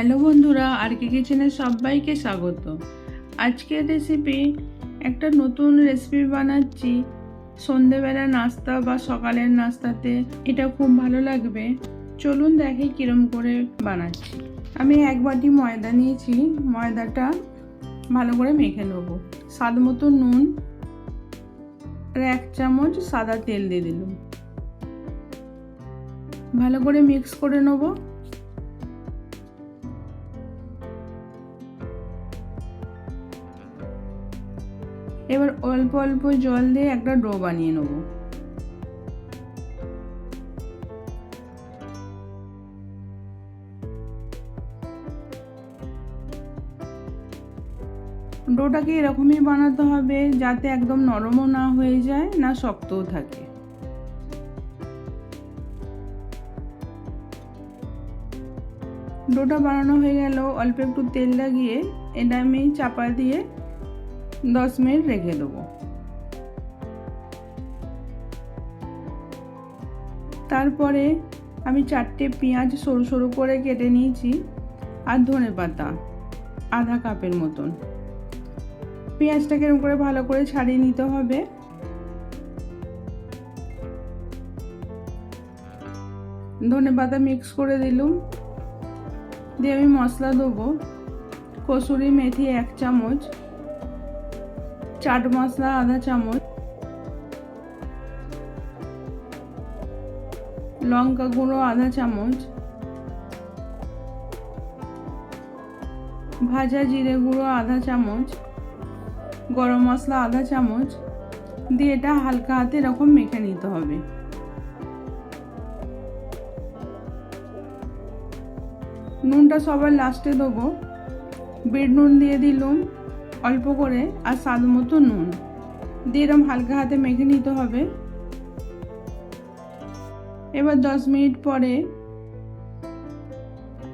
Hello বন্ধুরা আর কে কিচেনে সবাইকে স্বাগত। আজকের রেসিপি একটা নতুন রেসিপি বানাচ্ছি। সন্ধেবেলা নাস্তা বা সকালের নাস্তাতে, এটা খুব ভালো লাগবে। চলুন দেখি কিরম করে বানাচ্ছি। আমি এক বাটি ময়দা নিয়েছি, ময়দাটা ভালো করে মেখে নেব। স্বাদ মতো নুন আর এক চামচ সাদা তেল দিয়ে দিলাম। ভালো করে মিক্স করে নেব। এবার অল্প অল্প জল দিয়ে একটা ডো বানিয়ে নেব। ডোটাকে এরকমই বানাতে হবে যাতে একদম নরমও না হয়ে যায়, না শক্তও থাকে। ডোটা বানানো হয়ে গেল, অল্প একটু তেল লাগিয়ে এটা আমি চাপা দিয়ে দশ মিনিট রেখে দেবো। তারপরে আমি চারটে পেঁয়াজ সরু সরু করে কেটে নিয়েছি আর ধনে পাতা আধা কাপের মতন। পেঁয়াজটাকে এরকম করে ভালো করে ছাড়িয়ে নিতে হবে। ধনে পাতা মিক্স করে দিলুম। দিয়ে আমি মশলা দেবো। কসুরি মেথি এক চামচ। চাট মশলা আধা চামচ, লঙ্কা গুঁড়ো আধা চামচ, ভাজা জিরে গুঁড়ো আধা চামচ, গরম মশলা আধা চামচ দিয়ে এটা হালকা হাতে এরকম মেখে নিতে হবে। নুনটা সবার লাস্টে দেবো। বিট নুন দিয়ে দিলুম। অল্প করে আর স্বাদ মতো নুন। দিয়ে এরম হালকা হাতে মেখে নিতে হবে। এবার দশ মিনিট পরে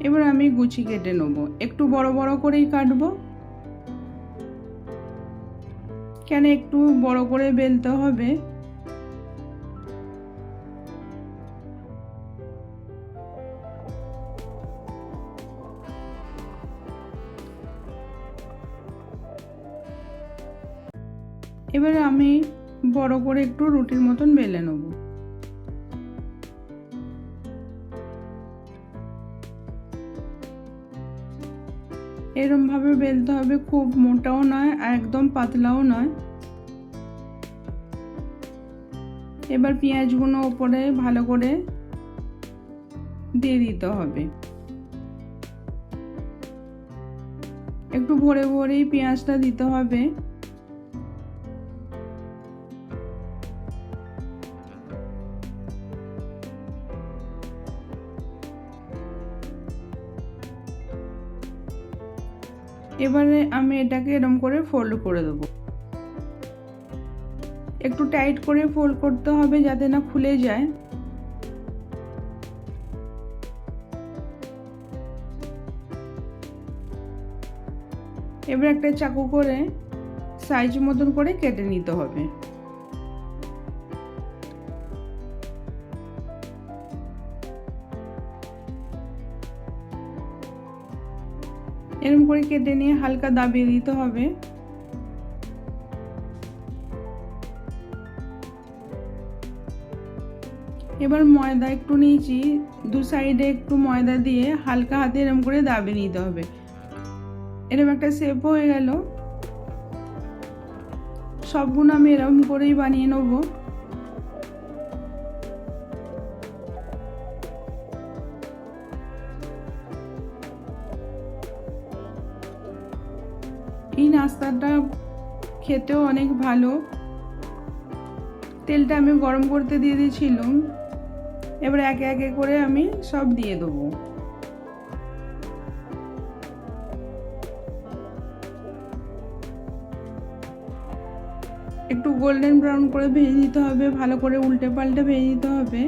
এবার আমি গুছি কেটে নেব। একটু বড় বড় করেই কাটব। কেন একটু বড় করে বেলতে হবে? এবারে আমি বড় করে একটু রুটির মতন বেলে নেব। এরমভাবে বেলতে হবে, খুব মোটাও নয় আর একদম পাতলাও নয়। এবার পেঁয়াজগুলো ওপরে ভালো করে দিয়ে দিতে হবে। একটু ভরে ভরেই পেঁয়াজটা দিতে হবে। এবারে আমি এটাকে এরম করে ফোল্ড করে দেব। একটু টাইট করে ফোল্ড করতে হবে যাতে না খুলে যায়। এবার একটা চাকু করে সাইজ মতন করে কেটে নিতে হবে। এরকম করে কেটে নিয়ে হালকা দাবিয়ে দিতে হবে। এবার ময়দা একটু নিয়েছি, দু সাইডে একটু ময়দা দিয়ে হালকা হাতে এরকম করে দাবিয়ে নিতে হবে। এরকম একটা শেপ হয়ে গেল। সবগুলো আমি এরকম করেই বানিয়ে নেব। এই নাস্তাটা খেতেও অনেক ভালো। তেলটা আমি গরম করতে দিয়ে দিয়েছিলাম। এবার একে একে করে আমি সব দিয়ে দেবো। একটু গোল্ডেন ব্রাউন করে ভেজে নিতে হবে, ভালো করে উল্টে পাল্টে ভেজে নিতে হবে।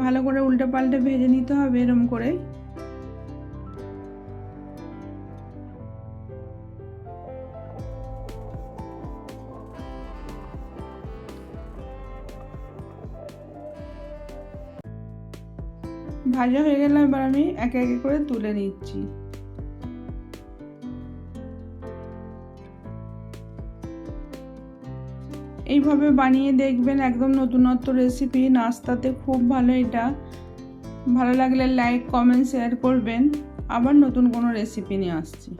ভালো করে উল্টে পাল্টে ভেজে নিতে হবে এরম করে। ভাজা হয়ে গেলে এবার আমি একে একে করে তুলে নিচ্ছি। এইভাবে বানিয়ে দেখবেন একদম নতুনত্ব রেসিপি নাস্তাতে খুব ভালো এটা। ভালো লাগলে লাইক কমেন্ট শেয়ার করবেন। আবার নতুন কোনো রেসিপি নিয়ে আসছি।